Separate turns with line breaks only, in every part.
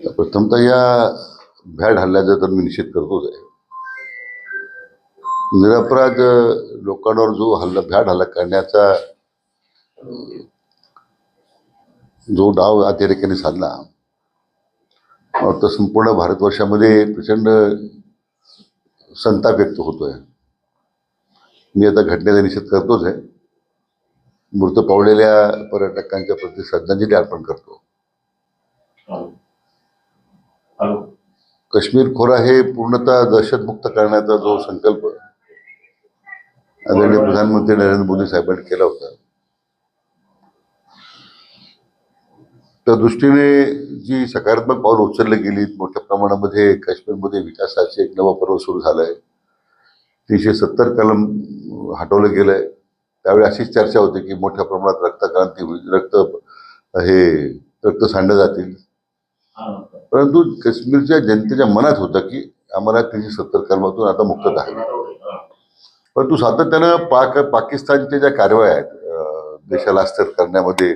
प्रथमतः या भ्याड हल्ल्याचा तर मी निषेध करतोच आहे. निरपराध लोकांवर जो हल्ला भ्याड हल्ला करण्याचा जो डाव अतिरेक्याने साधला तर संपूर्ण भारतवर्षामध्ये प्रचंड संताप व्यक्त होतोय. मी आता घटनेचा निषेध करतोच आहे. मृत पावलेल्या पर्यटकांच्या प्रति श्रद्धांजली अर्पण करतो.
हो.
काश्मीर खोरा हे पूर्णतः दहशतमुक्त करण्याचा जो संकल्प आदरणीय प्रधानमंत्री नरेंद्र मोदी साहेबांनी केला होता. त्या दृष्टीने जी सकारात्मक पावलं उचलली गेली मोठ्या प्रमाणामध्ये काश्मीरमध्ये विकासाचे एक नवा पर्व सुरू झाला आहे तीनशे सत्तर कलम हटवलं गेलं आहे त्यावेळी अशीच चर्चा होती की मोठ्या प्रमाणात रक्तक्रांती होईल रक्त हे रक्त सांडलं जातील. परंतु काश्मीरच्या जनतेच्या मनात होतं की आम्हाला तीनशे सत्तर कलमातून आता मुक्तता हवी परंतु सातत्यानं पाक पाकिस्तानच्या ज्या कारवाया आहेत देशाला अस्थिर करण्यामध्ये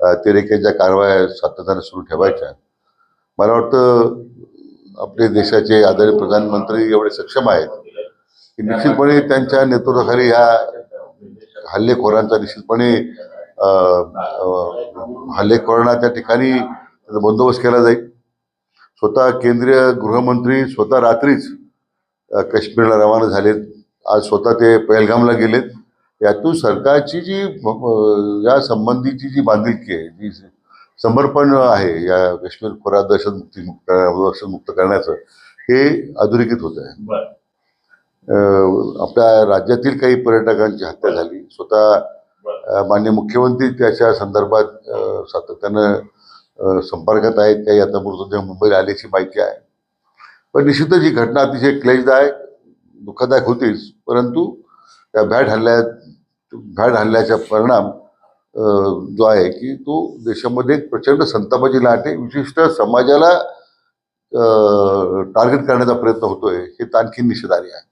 तेरेक्याच्या तेरेकेच्या कारवाया सातत्यानं सुरू ठेवायच्या मला वाटतं आपले देशाचे आदरणीय प्रधानमंत्री एवढे सक्षम आहेत की निश्चितपणे त्यांच्या नेतृत्वाखाली ह्या हल्लेखोरांचा निश्चितपणे हल्लेखोरांना त्या ठिकाणी बंदोबस्त केला जाईल. स्वतः केंद्रीय गृहमंत्री स्वतः रात्रीच काश्मीरला रवाना झालेत. आज स्वतः ते पहलगामला गेलेत. यातून सरकारची जी या संबंधीची जी बांधिलकी आहे जी समर्पण आहे या काश्मीर खोऱ्यात दहशतमुक्ती मुक्त दहशतमुक्त करण्याचं हे अधोरेखित होत आहे. आपल्या राज्यातील काही पर्यटकांची हत्या झाली. स्वतः अ, माननीय मुख्यमंत्री त्याच्या संदर्भात सातत्यानं संपर्कात आहेत काही. आता मृतदेह मुंबईला आल्याची माहिती आहे. पण निश्चितच ही घटना अतिशय क्लेशदायक दुःखदायक होतीच. परंतु त्या भ्याड हल्ल्यात भ्याड हल्ल्याचा परिणाम जो आहे की तो देशामध्ये एक प्रचंड संतापाची लाट आहे. विशिष्ट समाजाला टार्गेट करण्याचा प्रयत्न होतोय हे आणखी निषेधार्ह आहे.